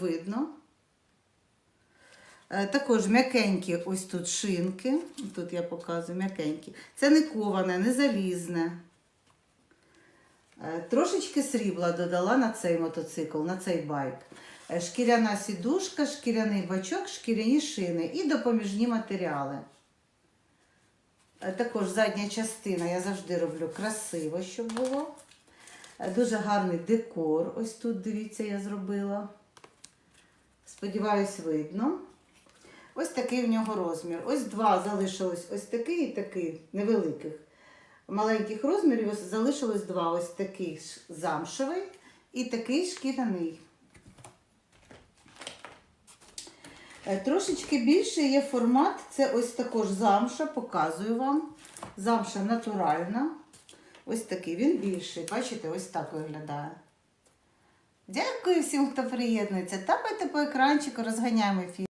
видно. Е, Також м'якенькі ось тут шинки. Тут я показую м'якенькі. Це не коване, не залізне. Е, Трошечки срібла додала на цей мотоцикл, на цей байк. Е, Шкіряна сідушка, шкіряний бачок, шкіряні шини і допоміжні матеріали. Також задня частина я завжди роблю красиво, щоб було. Дуже гарний декор. Ось тут, дивіться, я зробила. Сподіваюсь, видно. Ось такий в нього розмір. Ось два залишилось ось такий і такий невеликих. Маленьких розмірів ось залишилось два. Ось такий замшевий і такий шкіряний. Е, Трошечки більший є формат. Це ось також замша, показую вам. Замша натуральна. Ось такий, він більший. Бачите, ось так виглядає. Дякую всім, хто приєднується. Тапайте по екранчику, розганяємо ефір.